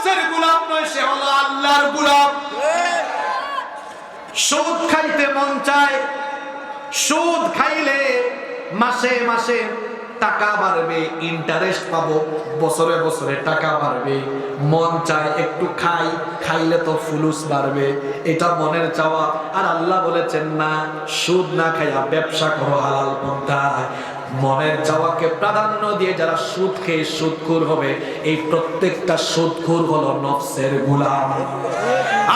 নফসের গোলাম নয়, সে হলো আল্লাহর গোলাম। সুদ খাইতে মন চায়, সুদ খাইলে মাসে মাসে টাকা বাড়বে ইন্টারেস্ট পাবো, বছরে বছরে টাকা বাড়বে। মন চায় একটু খাই, খাইলে তো ফুলুস বাড়বে। এটা মনের চাওয়া। আর আল্লাহ বলেছেন না, সুদ না খাইয়া ব্যবসা করো হালাল পন্থায়। মনের চাওয়াকে প্রাধান্য দিয়ে যারা সুদ খেয়ে সুদখুর হবে, এই প্রত্যেকটা সুদখুর হলো নফসের গুলাম।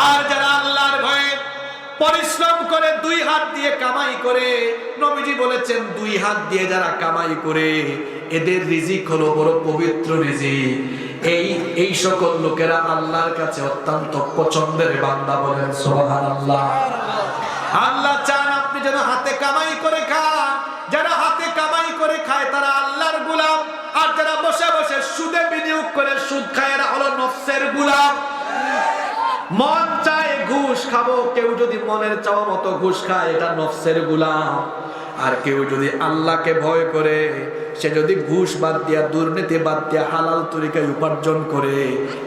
আর যারা আল্লাহর ভয়ে পরিশ্রম করে দুই হাত দিয়ে কামাই করে, নবীজি বলেছেন দুই হাত দিয়ে যারা কামাই করে, এদের রিজিক হলো বড় পবিত্র রিজিক। এই এই সকল লোকেরা আল্লাহর কাছে অত্যন্ত পছন্দের বান্দা বলেন, সুবহানাল্লাহ। আল্লাহ চান আপনি যেন হাতে কামাই করে খান যারা হাতে কামাই করে খায় তারা আল্লাহর গোলাম, আর যারা বসে বসে সুদে বিনিয়োগ করে সুদ খায়, এরা হলো নফসের গোলাম। মন চায় ঘুষ খাব, কেউ যদি মনের চাওয়া মতো ঘুষ খায়, এটা নফসের গুলাম। আর কেউ যদি আল্লাহকে ভয় করে, সে যদি ঘুষ বাদ দিয়া, দুর্নীতি বাদ দিয়া, হালাল তরিকায় উপার্জন করে,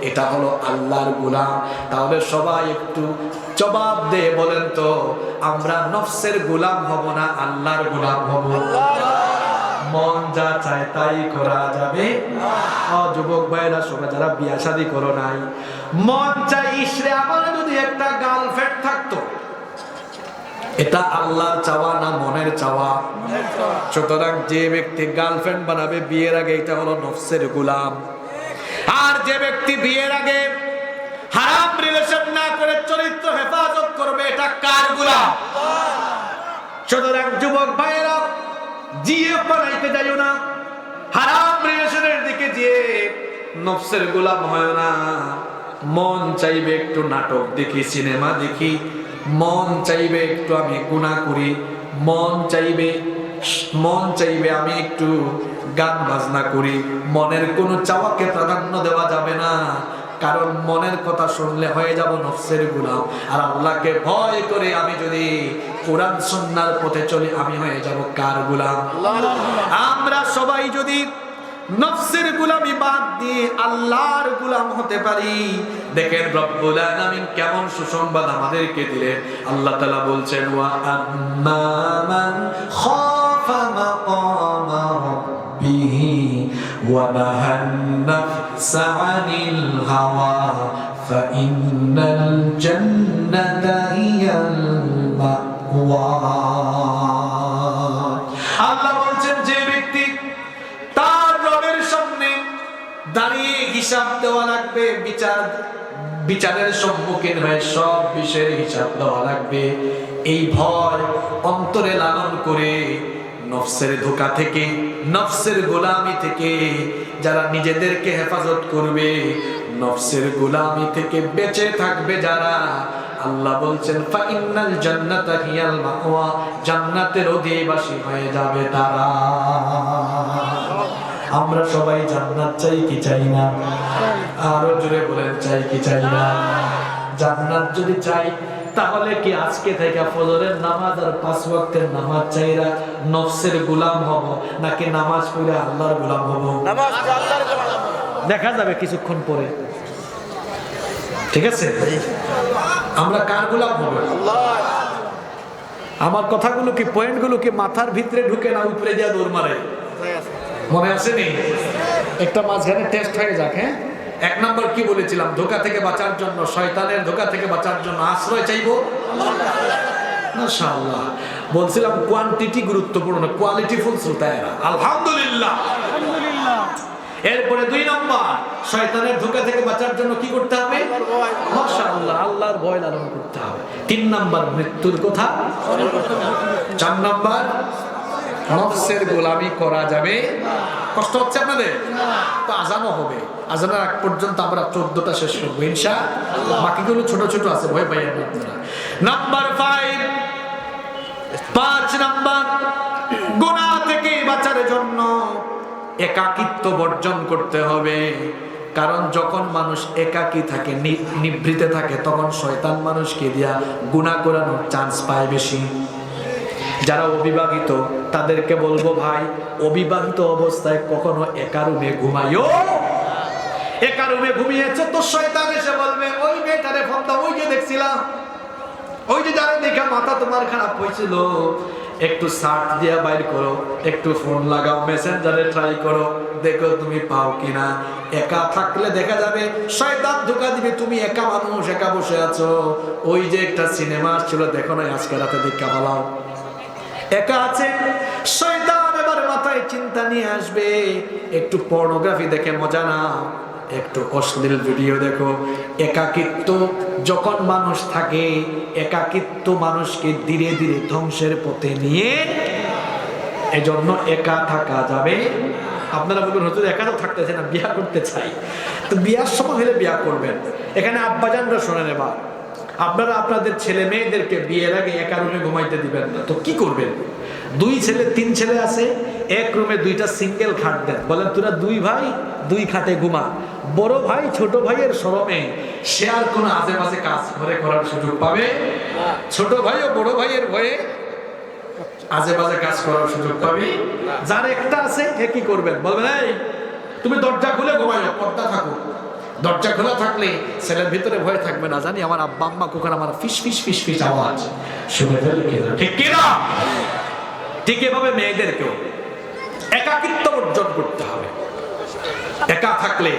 এটা হলো আল্লাহর গুলাম। তাহলে সবাই একটু জবাব দে বলেন তো, আমরা নফসের গুলাম হব না আল্লাহর গুলাম হব? মন যা চায় তাই করা যাবে। যুবক ভাইরা সবাই যারা বিয়া শাদী করো নাই, মন চাই ইসরে আমার যদি একটা গার্লফ্রেন্ড থাকতো। এটা আল্লাহর চাওয়া না মনের চাওয়া? সুতরাং যে ব্যক্তি গার্লফ্রেন্ড বানাবে, বিয়ের আগে এটা হলো নফসের গুলাম। আর যে ব্যক্তি বিয়ের আগে হারাম রিলেশন না করে চরিত্র হেফাজত করবে, এটা কার গুলাম সুতরাং যুবক ভাইয়েরা, জিয়ে বানাইতে যাইও না। হারাম রিলেশনের দিকে যে নফসের গোলাম হয় না। মন চাইবে একটু নাটক দেখি, সিনেমা দেখি। মন চাইবে একটু আমি গুণা করি। মন চাইবে মন চাইবে আমি একটু গান বাজনা করি। মনের কোনো চাওয়াকে প্রাধান্য দেওয়া যাবে না। কারণ মনের কথা শুনলে হয়ে যাব নফসের গুলাম আর আল্লাহকে ভয় করে আমি যদি কোরআন সন্ন্যার পথে চলি, আমি হয়ে যাব কার গুলাম? আমরা সবাই যদি নফসের গুলামি বাদ দিয়ে আল্লাহর গুলাম হতে পারি। দেখেন রব্বুল আলামিন কেমন সুসংবাদ আমাদেরকে দিলেন। আল্লাহ তাআলা বলছেন, ওয়া আম্মা মান খাফা মাকামা রাব্বিহি ওয়া নাহান হাওয়া ফাইন্নাল জান্নাতা হিয়াল মাওয়া আল্লাহ বলছেন, যে ব্যক্তি তার রবের সামনে দাঁড়িয়ে হিসাব দেওয়া লাগবে, বিচার, বিচারের সম্মুখীন হয়ে সব বিষয়ের হিসাব দেওয়া লাগবে। এই ভয় অন্তরে লালন করে নফসের ধোকা থেকে নফসের গোলামি থেকে যারা নিজেদেরকে হেফাজত করবে, নফসের গোলামি থেকে বেঁচে থাকবে যারা। আল্লাহ বলছেন ফাইনাল জান্নাতা হিয়াল মাওয়া জান্নাতের অধিবাসী হয়ে যাবে তারা। আমরা সবাই জান্নাত চাই কি চাই না? আরও জোরে বলেন, চাই কি চাই না? জান্নাত যদি চাই তাহলে কি আজকে থেকে ফজরের নামাজ আর পাঁচ ওয়াক্তের নামাজ চাইরা নফসের গোলাম হব নাকি নামাজ পড়ে আল্লাহর গোলাম হব? নামাজ আল্লাহর গোলাম। দেখা যাবে কিছুক্ষণ পরে। ঠিক আছে? আমরা কার গোলাম হব? আল্লাহ। আমার কথাগুলো কি পয়েন্টগুলো কি মাথার ভিতরে ঢুকে না উপরে দিয়ে দৌড় মারে? মনে আসেনি একটা মাঝখানে টেস্ট হয়ে যাক হ্যাঁ? এক নম্বর কি বলেছিলাম? ধোকা থেকে বাঁচার জন্য শয়তানের ধোকা থেকে বাঁচার জন্য আশ্রয় চাইব? মাশাআল্লাহ। বলছিলাম কোয়ান্টিটি গুরুত্বপূর্ণ কোয়ালিটি ফুল শ্রোতায়েরা আলহামদুলিল্লাহ। এরপরে দুই নম্বর শয়তানের ধোকা থেকে বাঁচার জন্য কি করতে হবে? মাশাআল্লাহ আল্লাহর ভয় লালন করতে হবে। তিন নম্বর মৃত্যুর কথা। চার নম্বর নফসের গোলামি করা যাবে কষ্ট হচ্ছে আপনাদের? তো আজানও হবে। আজানের আগ পর্যন্ত আমরা চোদ্দটা শেষ করব ইনশা বাকিগুলো ছোট ছোট আছে ভয় পাই আপনারা। নাম্বার ফাইভ পাঁচ নাম্বার গুনাহ থেকে বাঁচার জন্য একাকিত্ব বর্জন করতে হবে। কারণ যখন মানুষ একাকী থাকে নিভৃতে থাকে তখন শয়তান মানুষকে দিয়া গুণা করানোর চান্স পায় বেশি। যারা অবিবাহিত, তাদেরকে বলব ভাই, অবিবাহিত অবস্থায় কখনো একা রুমে ঘুমাইও। একা রুমে ঘুমিয়েছে তো শয়তান এসে বলবে, ওই মেয়েটারে ফোন দাও, ওই যে দেখছিলাম। ওই যে যারা দেখে মাথা তোমার খারাপ হয়েছিল, একটু সার্চ দিয়ে বাইর করো, একটু ফোন লাগাও, মেসেঞ্জারে ট্রাই করো, দেখো তুমি পাও কিনা। একা থাকলে দেখা যাবে, শয়তান ধোকা দিবে, তুমি একা মানুষ, একা বসে আছো। ওই যে একটা সিনেমা ছিল দেখো না আজকে রাতে দেখা ভালাও একা আছে? শয়তান এবার মাথায় চিন্তা নিয়ে আসবে। একটু পর্নোগ্রাফি দেখে মজা না? একটু অশ্লীল ভিডিও দেখো। একাকিত্ব যখন মানুষ থাকে, একাকিত্ব মানুষকে ধীরে ধীরে ধ্বংসের পথে নিয়ে এজন্য একা থাকা যাবে। আপনারা বলবেন হয়তো একা তো থাকতেছে না, বিয়া করতে চাই। তো বিয়ার সময় হলে বিয়া করবেন। এখানে আব্বাজানরা শোনেন এবার। আপনারা আপনাদের ছেলে মেয়েদেরকে বিয়ের আগে একা রুমে ঘুমাইতে দিবেন না। তো কি করবেন? দুই ছেলে, তিন ছেলে আছে, এক রুমে দুইটা সিঙ্গেল খাট দেন। বলেন, তোরা দুই ভাই, দুই খাটে ঘুমা। বড় ভাই, ছোট ভাইয়ের শরমে সে আর কোনো আজে বাজে কাজ ঘরে করার সুযোগ পাবে? ছোট ভাই ও বড় ভাইয়ের ভয়ে আজে বাজে কাজ করার সুযোগ পাবি? যার একটা আছে, এ কি করবেন? বলবেন তুমি দরজা খুলে ঘুমাইও, পর্দা থাকো দরজা খোলা থাকলে ছেলের ভিতরে ভয় থাকবে না। জানি আমার আব্বা, আম্মা কোকার আমার ফিস ফিস ফিস ফিস আওয়াজ শুনে ফেলে। ঠিক কিনা? ঠিক এভাবে মেয়েদেরকেও একাকিত্ব অর্জন করতে হবে। একা থাকলে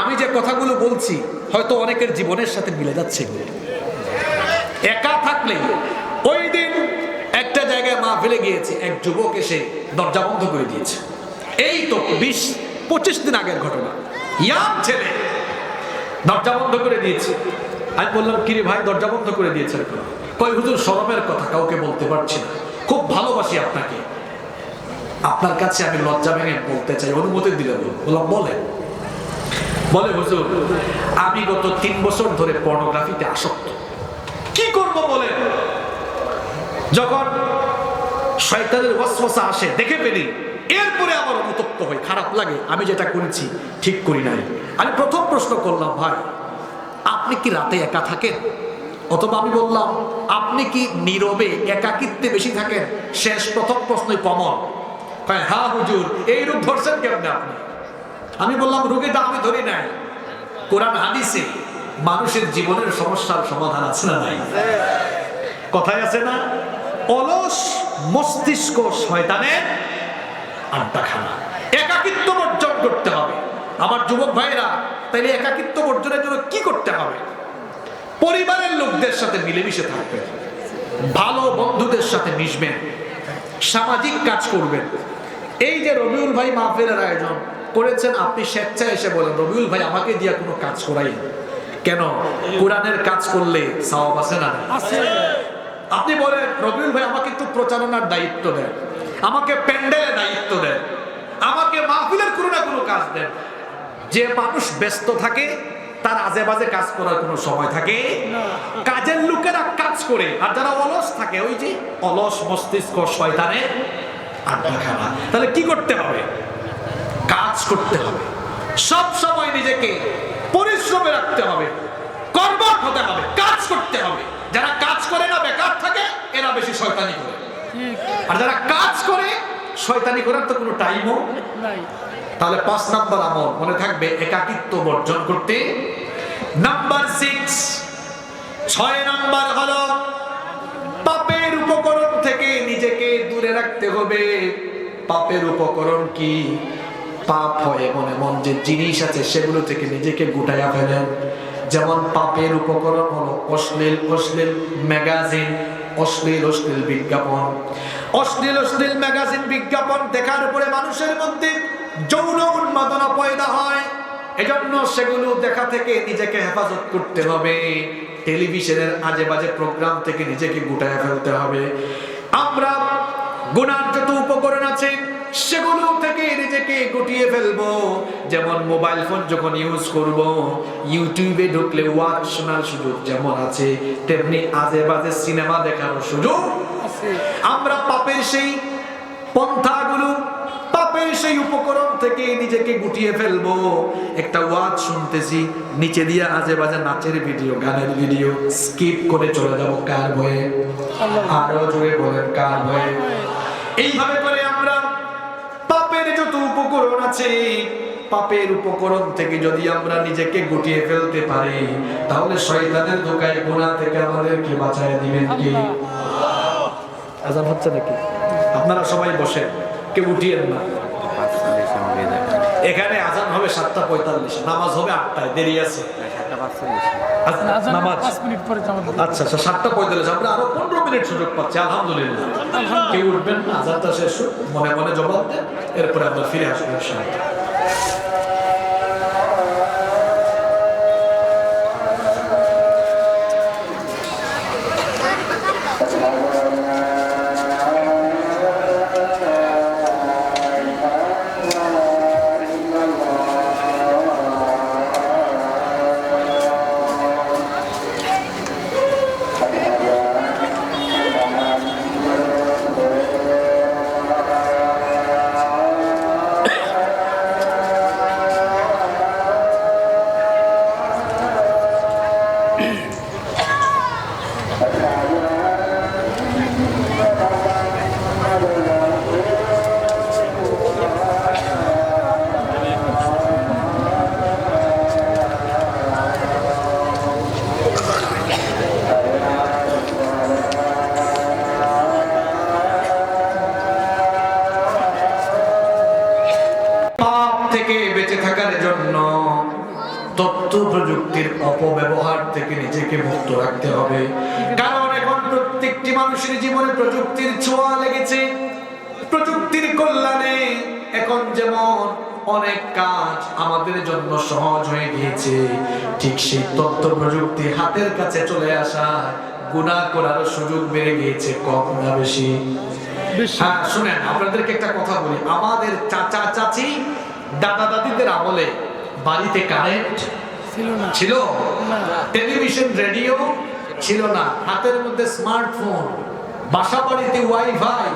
আমি যে কথাগুলো বলছি, হয়তো অনেকের জীবনের সাথে মিলে যাচ্ছে। একা থাকলে ওই দিন একটা জায়গায় মা ফেলে গিয়েছে, এক যুবক এসে দরজা বন্ধ করে দিয়েছে। এই তো বিশ, পঁচিশ দিন আগের ঘটনা। ইয়াং ছেলে দরজা বন্ধ করে দিয়েছে। আমি বললাম, কিরে ভাই, দরজা বন্ধ করে দিয়েছে কেন কই হুজুর, সরমের কথা কাউকে বলতে পারছি না। খুব ভালোবাসি আপনাকে। আপনার কাছে আমি লজ্জা ভেঙে বলতে চাই, অনুমতি দিলে বললাম বলে বলে, হুজুর, আমি গত তিন বছর ধরে পর্নোগ্রাফিতে আসক্ত। কি করব বলে যখন শয়তানের ওয়াসওয়াসা আসে, দেখে ফেলি এরপরে আমার অনুতপ্ত হই, খারাপ লাগে, আমি যেটা করেছি ঠিক করি নাই। আমি প্রথম প্রশ্ন করলাম, ভাই, আপনি কি রাতে একা থাকেন? অথবা আমি বললাম, আপনি কি নীরবে একাকিত্বে বেশি থাকেন? শেষ প্রথম প্রশ্নই কমন হ্যাঁ হুজুর এই রূপ ধরছেন কেমনে আপনি? আমি বললাম রোগীটা আমি ধরি নাই। কোরআন হাদিসে মানুষের জীবনের সমস্যার সমাধান আছে না নাই? কথায় আছে না, অলস মস্তিষ্ক শয়তানের আড্ডাখানা। একাকিত্ব বর্জন করতে হবে। আমার যুবক ভাইরা তাইলে একাকিত্ব বর্জনের জন্য কি করতে হবে? পরিবারের লোকদের সাথে মিলেমিশে থাকবেন। ভালো বন্ধুদের সাথে মিশবেন। সামাজিক কাজ করবেন। এই যে রবিউল ভাই মাহফিলের আয়োজন করেছেন আপনি স্বেচ্ছায় এসে বলেন রবিউল ভাই আমাকে দিয়ে কোনো কাজ করাই কেন? কোরআনের কাজ করলে সওয়াব আছে না? আপনি বলেন রবিউল ভাই আমাকে একটু প্রচারণার দায়িত্ব দেন। আমাকে প্যান্ডেলের দায়িত্ব দেন। আমাকে মাহফিলের কোনো না কোনো কাজ দেন। যে মানুষ ব্যস্ত থাকে তার আজে বাজে কাজ করার কোনো সময় থাকে। কাজের লোকেরা কাজ করে আর যারা অলস থাকে ওই যে অলস মস্তিষ্ক শয়তানের আড্ডাখানা তাহলে কি করতে হবে? কাজ করতে হবে। সব সময় নিজেকে পরিশ্রমে রাখতে হবে। কর্মঠ হতে হবে। কাজ করতে হবে। যারা কাজ করে না বেকার থাকে এরা বেশি শয়তানি করে। আর যারা কাজ করে শয়তানি করার তো কোনো টাইমও নাই। তাহলে পাঁচ নাম্বার আমল মনে থাকবে একাকিত্ব বর্জন করতে। নাম্বার সিক্স ছয় নাম্বার হলো পাপের উপকরণ থেকে নিজেকে দূরে রাখতে হবে। পাপের উপকরণ কি? পাপ হয় এমন এমন যে জিনিস আছে সেগুলো থেকে নিজেকে গুটাইয়া ফেলেন। যেমন পাপের উপকরণ হলো অশ্লীল অশ্লীল ম্যাগাজিন অশ্লীল অশ্লীল বিজ্ঞাপন। অশ্লীল অশ্লীল ম্যাগাজিন বিজ্ঞাপন দেখার পরে মানুষের মধ্যে যৌন উন্মাদনা পয়দা হয়। এজন্য সেগুলো দেখা থেকে নিজেকে হেফাজত করতে হবে। টেলিভিশনের আজে বাজে প্রোগ্রাম থেকে নিজেকে গুটায় ফেলতে হবে। আমরা গুনার যত উপকরণ আছে সেগুলো থেকে নিজেকে গুটিয়ে ফেলব। যেমন মোবাইল ফোন যখন ইউজ করব ইউটিউবে ঢুকলে ওয়াচ শোনার সুযোগ যেমন আছে তেমনি আজে বাজে সিনেমা দেখানোর সুযোগ আমরা পাপের সেই পন্থাগুলো পাপের সেই উপকরণ থেকে নিজেকে গুটিয়ে ফেলব। একটা ওয়াজ শুনতেছি নিচে দিয়ে আজে বাজে নাচের ভিডিও গানের ভিডিও স্কিপ করে চলে যাব কার ভয়ে? আরও জোরে বলেন কার ভয়ে? এইভাবে করে আমরা পাপের যত উপকরণ আছে পাপের উপকরণ থেকে যদি আমরা নিজেকে গুটিয়ে ফেলতে পারি তাহলে শয়তানের ধোকায় গোনা থেকে আমাদেরকে বাঁচায় দিবেন কি? আজান হচ্ছে নাকি? আপনারা সবাই বসেন কেউ উঠিয়েন না। এখানে আজান হবে সাতটা পঁয়তাল্লিশ নামাজ হবে আটটায় দেরি আছে। আচ্ছা, আজান নামাজ। জামাত হবে। আচ্ছা আচ্ছা সাতটা পঁয়তাল্লিশ আমরা আরও পনেরো মিনিট সুযোগ পাচ্ছি আলহামদুলিল্লাহ। কেউ উঠবেন না আজানটা শেষ মনে মনে জবাব দেন এরপরে আমরা ফিরে আসব তথ্য প্রযুক্তির অপব্যবহার থেকে নিজেকে মুক্ত রাখতে হবে। প্রত্যেকটি মানুষের জীবনে প্রযুক্তির ছোঁয়া লেগেছে। প্রযুক্তির কল্যাণে এখন যেমন অনেক কাজ আমাদের জন্য সহজ হয়ে গিয়েছে ঠিক সেই তথ্য প্রযুক্তি হাতের কাছে চলে আসা গুণা করার সুযোগ বেড়ে গিয়েছে কম না বেশি। হ্যাঁ শুনেন আপনাদেরকে একটা কথা বলি। আমাদের চাচা চাচি দাদা দাদিদের আমলে বাড়িতে কারেন্ট ছিল না। ছিল? টেলিভিশন রেডিও ছিল না। হাতের মধ্যে স্মার্টফোন বাসা বাড়িতে ওয়াইফাই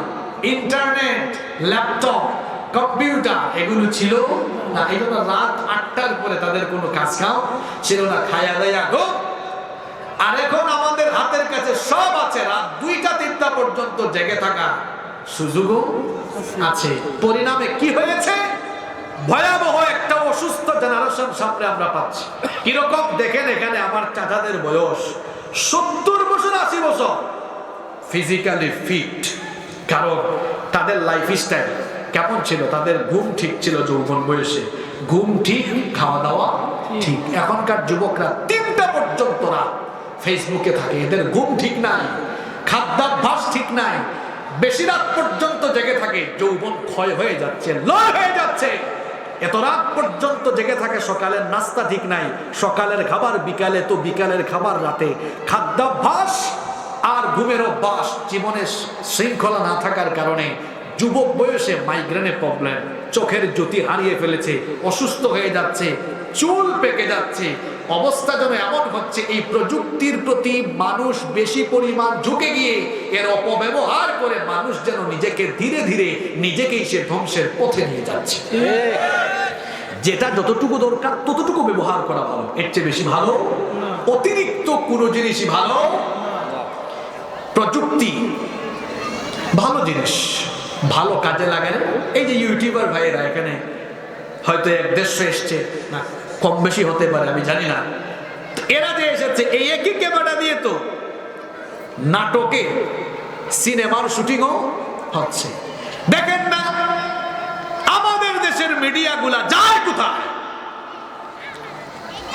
ইন্টারনেট ল্যাপটপ কম্পিউটার এগুলো ছিল না। এগুলো রাত আটটার পরে তাদের কোনো কাজ কাম ছিল না। খায়া দায়া গো আর এখন আমাদের হাতের কাছে সব আছে। রাত দুইটা, তিনটা পর্যন্ত জেগে থাকা সুযোগও আছে। পরিণামে কি হয়েছে? ভয়াবহ একটা অসুস্থ জেনারেশন সামনে আমরা পাচ্ছি। কীরকম? দেখেন এখানে আমার চাচাদের বয়স। সত্তর বছর, আশি বছর। ফিজিক্যালি ফিট কারণ তাদের লাইফ স্টাইল কেমন ছিল? তাদের ঘুম ঠিক ছিল যৌবন বয়সে। ঘুম ঠিক খাওয়া দাওয়া ঠিক। এখনকার যুবকরা তিনটা পর্যন্ত রাত ফেসবুকে থাকে। এদের ঘুম ঠিক নাই, খাদ্যাভ্যাস ঠিক নাই। বেশি রাত পর্যন্ত জেগে থাকে। যৌবন ক্ষয় হয়ে যাচ্ছে, লয় হয়ে যাচ্ছে। এত রাত পর্যন্ত জেগে থাকে সকালের নাস্তা ঠিক নাই। সকালের খাবার বিকালে তো বিকালের খাবার রাতে। খাদ্যাভ্যাস আর ঘুমের অভ্যাস জীবনের শৃঙ্খলা না থাকার কারণে যুবক বয়সে মাইগ্রেনে প্রবলেম চোখের জ্যোতি হারিয়ে ফেলেছে, অসুস্থ হয়ে যাচ্ছে, চুল পেকে যাচ্ছে অবস্থা যেন এমন হচ্ছে, এই প্রযুক্তির প্রতি মানুষ বেশি পরিমাণ ঝুঁকে গিয়ে এর অপব্যবহার করে মানুষ যেন নিজেকে ধীরে ধীরে নিজেকেই সে ধ্বংসের পথে নিয়ে যাচ্ছে। যেটা যতটুকু দরকার, ততটুকু ব্যবহার করা ভালো। এর চেয়ে বেশি ভালো? অতিরিক্ত কোনো জিনিসই ভালো? প্রযুক্তি ভালো জিনিস। ভালো কাজে লাগে এই যে ইউটিউবার ভাইয়েরা এখানে হয়তো এক দেড়শো এসছে। না কম বেশি হতে পারে, আমি জানি না। এরা যে এসেছে, এই একই ক্যামেরা দিয়ে তো নাটকে, সিনেমার শুটিংও হচ্ছে। দেখেন না, আমাদের দেশের মিডিয়াগুলা যায় কোথায়?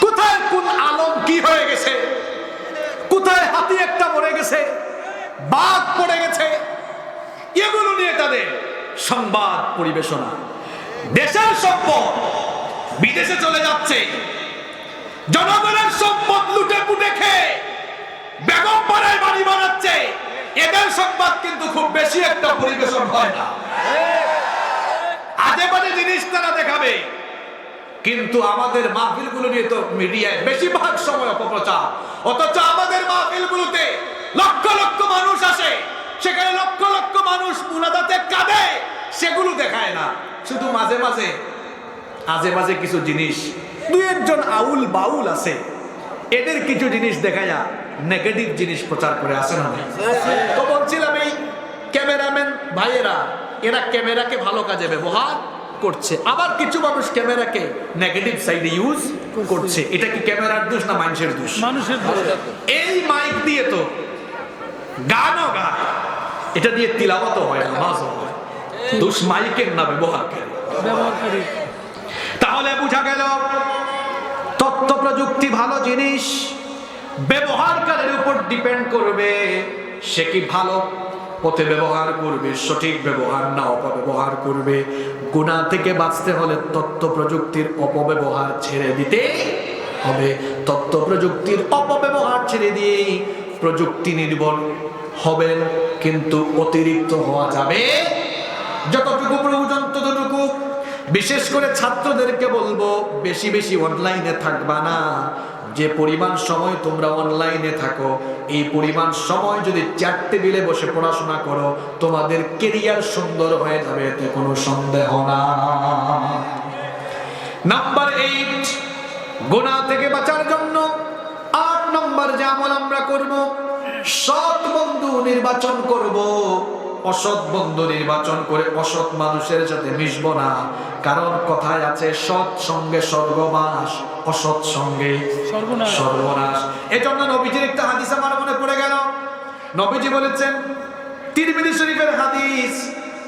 কোথায় কোন আলম কি হয়ে গেছে? কোথায় হাতি একটা মরে গেছে? বাঘ পড়ে গেছে? এগুলো নিয়ে তাদের সংবাদ পরিবেশনা। দেশের সম্পদ বিদেশে চলে যাচ্ছে। জনগণের সম্পদ লুটে পুটে খেয়ে বেগম পাড়ায় বাড়ি বানাচ্ছে। এদের সংবাদ কিন্তু খুব বেশি একটা পরিবেশন হয় না। আজে বাজে জিনিস তারা দেখাবে। কিন্তু আমাদের মাহফিলগুলো নিয়ে তো মিডিয়ায় বেশিরভাগ সময় অপপ্রচার। অথচ আমাদের মাহফিলগুলোতে লক্ষ লক্ষ মানুষ আসে। সেখানে লক্ষ লক্ষ মানুষ মুনাদাতে কাঁদে। সেগুলো দেখায় না। শুধু মাঝে মাঝে আজে মাঝে কিছু জিনিস। দুই একজন আউল বাউল আছে। এদের কিছু জিনিস দেখায়া নেগেটিভ জিনিস প্রচার করে আসে না তো বলছিলাম এই ক্যামেরাম্যান ভাইয়েরা এরা ক্যামেরাকে ভালো কাজে ব্যবহার করছে। আবার কিছু মানুষ ক্যামেরাকে নেগেটিভ সাইডে ইউজ করছে। এটা কি ক্যামেরার দোষ না মানুষের দোষ? মানুষের দোষ। এই মাইক দিয়ে তো গানও গায়। এটা দিয়ে তিলাবত হয় নামাজও হয়। দোষ মাইকের না ব্যবহারকারী ব্যবহারকারী তাহলে বোঝা গেল তথ্য প্রযুক্তি ভালো জিনিস, ব্যবহারকারীর উপর ডিপেন্ড করবে সে কি ভালো পথে ব্যবহার করবে, সঠিক ব্যবহার না অপব্যবহার করবে। গুণা থেকে বাঁচতে হলে তথ্য প্রযুক্তির অপব্যবহার ছেড়ে দিতে হবে। তথ্য প্রযুক্তির অপব্যবহার ছেড়ে দিয়ে প্রযুক্তি নির্ভর হবেন, কিন্তু অতিরিক্ত হওয়া যাবে। যতটুকু প্রয়োজন বিশেষ করে ছাত্রদেরকে বলব, বেশি বেশি অনলাইনে থাকবা না। যে পরিমাণ সময় তোমরা অনলাইনে থাকো, এই পরিমাণ সময় যদি চার টেবিলে বসে পড়াশোনা করো, তোমাদের কেরিয়ার সুন্দর হয়ে যাবে, এতে কোনো সন্দেহ না। নাম্বার এইট গোনা থেকে বাঁচার জন্য আট নম্বর যে আমল আমরা করব, সৎ বন্ধু নির্বাচন করব। অসৎ বন্ধু নির্বাচন করে অসৎ মানুষের সাথে মিশব না। কারণ কথায় আছে সৎ সঙ্গে স্বর্গবাস অসৎ সঙ্গে সর্বনাশ। এজন্য নবীজির একটা হাদিস আমার মনে পড়ে গেল। নবীজি বলেছেন তিরমিজি শরীফের হাদিস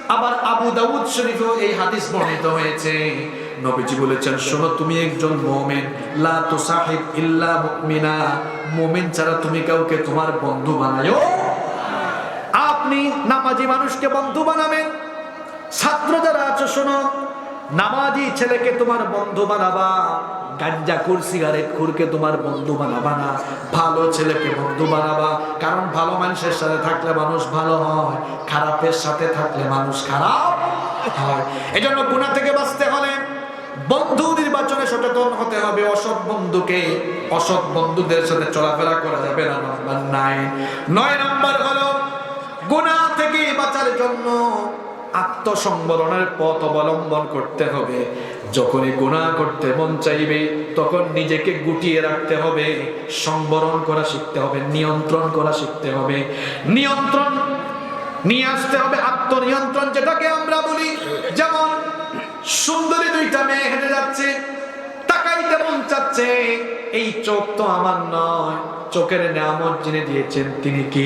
আবার আবু দাউদ শরীফেও এই হাদিস বর্ণিত হয়েছে। নবীজি বলেছেন শোনো তুমি একজন মুমিন। লা তুসাহিব ইল্লা মুমিনা। মুমিন ছাড়া তুমি কাউকে তোমার বন্ধু বানায়ো আপনি নামাজি মানুষকে বন্ধু বানাবেন। ছাত্র যারা আছো, শোনো, নামাজি ছেলেকে তোমার বন্ধু বানাবা, গাঞ্জা খুর, সিগারেট খুরকে তোমার বন্ধু বানাবা না, ভালো ছেলেকে বন্ধু বানাবা, কারণ ভালো মানুষের সাথে থাকলে মানুষ ভালো হয়, খারাপের সাথে থাকলে মানুষ খারাপ হয়। এজন্য গুণা থেকে বাঁচতে হলে বন্ধু নির্বাচনে সচেতন হতে হবে, অসৎ বন্ধুকে, অসৎ বন্ধুদের সাথে চলাফেরা করা যাবে না, নাম্বার নয় নাম্বার হলো গুণা থেকে বাঁচার জন্য আত্মসংবরণের পথ অবলম্বন করতে হবে। যখনই গুণা করতে মন চাইবে, তখন নিজেকে গুটিয়ে রাখতে হবে। সংবরণ করা শিখতে হবে, নিয়ন্ত্রণ করা শিখতে হবে। নিয়ন্ত্রণ নিয়ে আসতে হবে আত্মনিয়ন্ত্রণ, যেটাকে আমরা বলি যেমন সুন্দরী দুইটা মেয়ে হেঁটে যাচ্ছে তাকাইতে মন চাচ্ছে এই চোখ তো আমার নয়। চোখের নামত যিনি দিয়েছেন তিনি কি?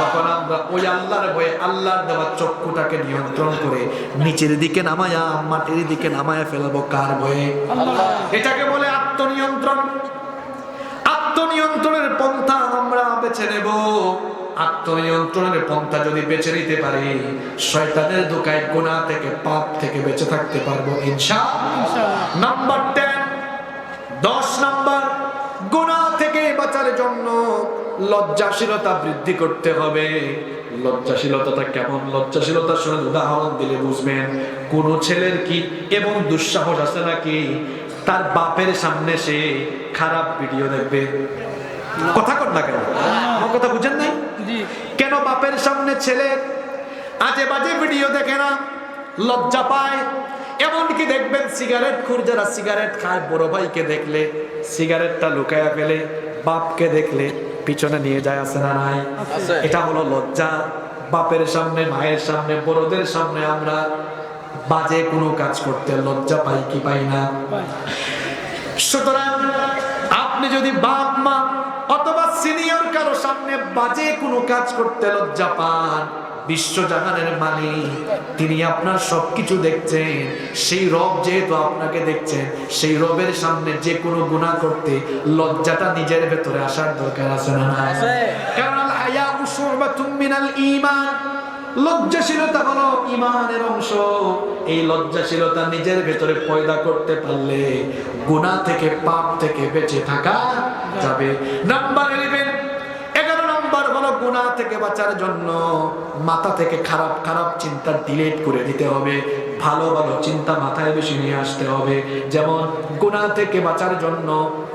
তখন আমরা ওই আল্লাহর ভয়ে আল্লাহর দেওয়া চক্ষুটাকে নিয়ন্ত্রণ করে নিচের দিকে নামায়া মাটির দিকে নামায়া ফেলব কার ভয়ে? এটাকে বলে আত্মনিয়ন্ত্রণ। আত্মনিয়ন্ত্রণের পন্থা আমরা বেছে নেব। আত্মনিয়ন্ত্রণের পন্থা যদি বেছে নিতে পারি শয়তানের দোকায় গুণা থেকে পাপ থেকে বেঁচে থাকতে পারব ইনশা। নাম্বার টেন দশ নাম্বার গুণা থেকে বাঁচার জন্য লজ্জাশীলতা বৃদ্ধি করতে হবে। লজ্জাশীলতাটা কেমন? লজ্জাশীলতা শুনে উদাহরণ দিলে বুঝবেন। কোন ছেলের কি এবং দুঃসাহস আছে নাকি? তার বাপের সামনে সে খারাপ ভিডিও দেখবে। কথা কর না কেন? আমার কথা বুঝেন নাই? কেন বাপের সামনে ছেলে আজে বাজে ভিডিও দেখে না? লজ্জা পায়? এমনকি দেখবেন সিগারেট খুর যারা সিগারেট খায় বড় ভাইকে দেখলে সিগারেটটা লুকায়া ফেলে বাপকে দেখলে পিছনে নিয়ে যায় আছে না নাই? এটা হলো লজ্জা। বাপের সামনে মায়ের সামনে বড়দের সামনে আমরা বাজে কোনো কাজ করতে লজ্জা পাই কি পাই না? সুতরাং আপনি যদি বাপ মা অথবা সিনিয়র কারও সামনে বাজে কোনো কাজ করতে লজ্জা পান বিশ্বজাহানের মালিক। তিনি আপনার সবকিছু দেখছেন। সেই রব যেহেতু আপনাকে দেখছেন সেই রবের সামনে যে কোনো গুণা করতে লজ্জাটা নিজের ভেতরে আসার দরকার আছে না? কারণ আল হায়াউ শুরবাতুম মিনাল ঈমান। লজ্জাশীলতা হলো ইমানের অংশ। এই লজ্জাশীলতা নিজের ভেতরে পয়দা করতে পারলে গুনাহ থেকে পাপ থেকে বেঁচে থাকা যাবে। নাম্বার ইলেভেন গুনাহ থেকে বাঁচার জন্য মাথা থেকে খারাপ খারাপ চিন্তা ডিলিট করে দিতে হবে। ভালো ভালো চিন্তা মাথায় বেশি নিয়ে আসতে হবে। যেমন গুনাহ থেকে বাঁচার জন্য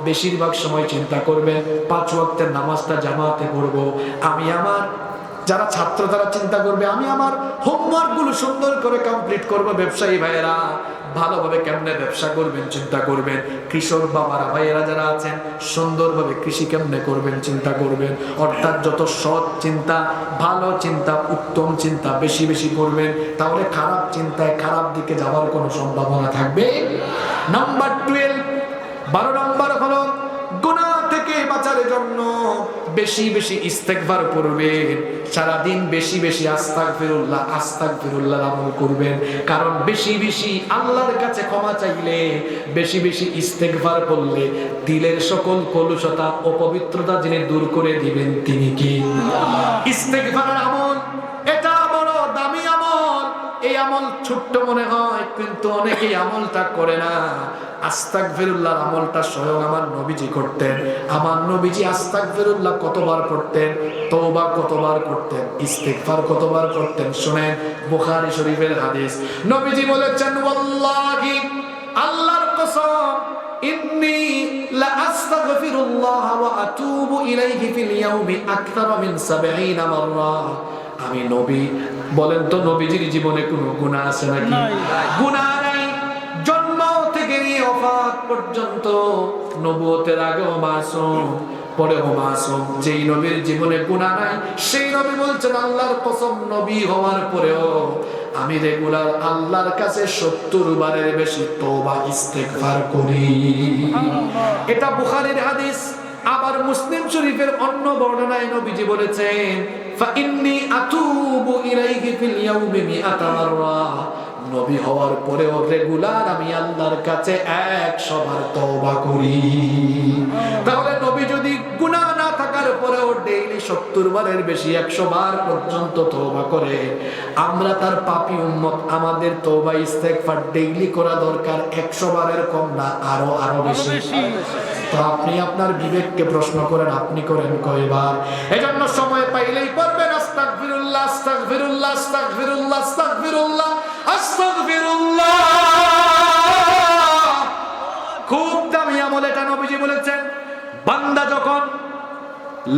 বেশিরভাগ সময় চিন্তা করবে, পাঁচ ওয়াক্তের নামাজটা জামাতে পড়ব। আমি আমার, যারা ছাত্র তারা চিন্তা করবে, আমি আমার হোমওয়ার্কগুলো সুন্দর করে কমপ্লিট করব। ব্যবসায়ী ভাইয়েরা ভালোভাবে কেমনে ব্যবসা করবেন, চিন্তা করবেন। কৃষক বাবারা, ভাইয়েরা যারা আছেন, সুন্দরভাবে কৃষি কেমনে করবেন, চিন্তা করবেন। অর্থাৎ যত সৎ চিন্তা, ভালো চিন্তা, উত্তম চিন্তা বেশি বেশি করবেন, তাহলে খারাপ চিন্তায় খারাপ দিকে যাওয়ার কোনো সম্ভাবনা থাকবে? নাম্বার টুয়েলভ বারো নম্বর হলো, গুনাহ থেকে বাঁচার জন্য বেশি বেশি ইস্তেকবার করবেন, সারাদিন বেশি বেশি আস্তাক ফিরুল্লাহ আস্তাক ফিরুল্লাহ আমল করবেন। কারণ বেশি বেশি আল্লাহর কাছে ক্ষমা চাইলে, বেশি বেশি ইস্তেকবার করলে দিলের সকল কলুষতা ও পবিত্রতা যিনি দূর করে দিবেন তিনি কি? ইস্তেকবারের আমল, এটা বড় দামি আমল। এই আমল ছোট্ট মনে হয়, কিন্তু অনেকেই আমলটা করে না। আস্তাক ফিরুল্লাহ আমলটা স্বয়ং আমার নবীজি করতেন। আমার নবীজি আস্তাক ফিরুল্লাহ কতবার করতেন তওবা কতবার করতেন? ইস্তেগফার কতবার করতেন? শুনেন বুখারী শরীফের হাদিস। নবীজি বলেছেন ওয়াল্লাহি আল্লাহর কসম ইন্নী লা আস্তাগফিরুল্লাহ ওয়া আতুবু ইলাইহি ফিল ইয়াউমি আকতারা মিন 70 মাররা। আমি নবী বলেন তো নবীজির জীবনে কোনো গুনাহ আছে নাকি। গুনাহ পর্যন্ত নবুয়তের আগেও মাসুম পরেও মাসুম। যেই নবীর জীবনে গুনাহ নাই সেই নবী বলছেন আল্লাহর কসম নবী হওয়ার পরেও আমি রেগুলার আল্লাহর কাছে সত্তর বারের বেশি তোবা ইস্তেগফার করি। এটা বুখারীর হাদিস। আবার মুসলিম শরীফের অন্য বর্ণনায় নবীজি বলেছেন ফাইন্নি আতুবু ইলাইহি ফিল ইয়াউমি মিআতা মাররা নবী হওয়ার পরেও রেগুলার আমি আল্লাহর কাছে 100 বার তওবা করি। তাহলে নবী যদি গুনাহ না থাকার পরেও ডেইলি 70 বারের বেশি 100 বার পর্যন্ত তওবা করে, আমরা তার পাপী উম্মত, আমাদের তওবা ইস্তেগফার ডেইলি করা দরকার 100 বারের কম না, আরও আরও বেশি। তো আপনি আপনার বিবেককে প্রশ্ন করেন, আপনি করেন কয়বার? এজন্য সময় পাইলেই পড়বেন, আস্তাগফিরুল্লাহ আস্তাগফিরুল্লাহ আস্তাগফিরুল্লাহ আস্তাগফিরুল্লাহ আস্তাগফিরুল্লাহ। খুব দামি আমল এটা, নবীজি বলেছেন, বান্দা যখন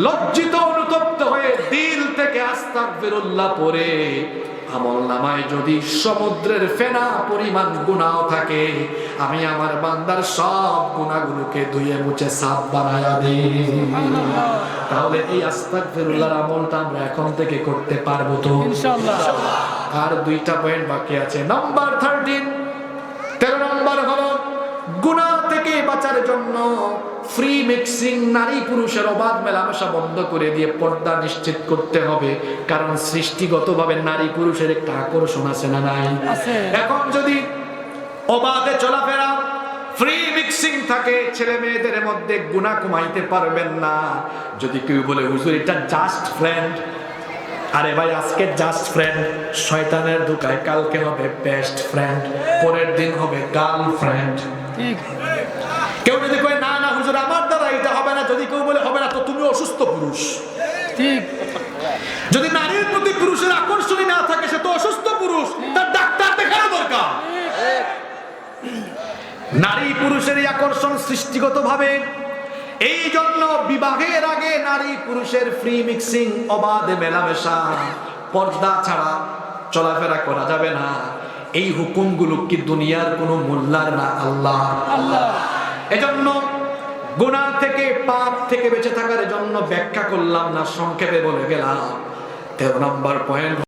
লজ্জিত অনুতপ্ত হয়ে দিল থেকে আস্তাগফিরুল্লাহ পড়ে। আমল নামায় যদি সমুদ্রের ফেনা পরিমাণ গুনাহ থাকে আমি আমার বান্দার সব গুনাহগুলোকে ধুয়ে মুছে সাফ বানায়া দিই। তাহলে এই আস্তাগফিরুল্লাহর আমলটা আমরা এখন থেকে করতে পারব তো। আর দুইটা পয়েন্ট বাকি আছে। নাম্বার থার্টিন তেরো নম্বর হলো জন্য ফ্রি মিক্সিং নারী পুরুষের অবাধ মেলামেশা বন্ধ করে দিয়ে পর্দা নিশ্চিত করতে হবে। কারণ সৃষ্টিগতভাবে নারী পুরুষের একটা আকর্ষণ আছে না নাই? এখন যদি অবাধে চলাফেরা ফ্রি মিক্সিং থাকে ছেলে মেয়েদের মধ্যে গুণা কমাইতে পারবেন না। যদি কেউ বলে হুজুর এটা জাস্ট ফ্রেন্ড আরে ভাই আজকে জাস্ট ফ্রেন্ড শয়তানের দুকায় কালকে হবে বেস্ট ফ্রেন্ড পরের দিন হবে গার্লফ্রেন্ড ঠিক। কেউ যদি কয় না না হুজুর আমার দ্বারা এটা হবে না যদি কেউ বলে হবে না তো তুমি অসুস্থ পুরুষ। ঠিক? যদি নারীর প্রতি পুরুষের আকর্ষণই না থাকে সে তো অসুস্থ পুরুষ। তার ডাক্তার দেখানো দরকার। নারী পুরুষের আকর্ষণ সৃষ্টিগত ভাবে এই জন্য বিবাহের আগে নারী পুরুষের ফ্রি মিক্সিং অবাধে মেলামেশা পর্দা ছাড়া চলাফেরা করা যাবে না। এই হুকুমগুলো কি দুনিয়ার কোনো মূল্যার না আল্লাহ আল্লাহ। এজন্য গুনাহ থেকে পাপ থেকে বেঁচে থাকার জন্য ব্যাখ্যা করলাম না, সংক্ষেপে বলে গেলাম। তেরো নম্বর পয়েন্ট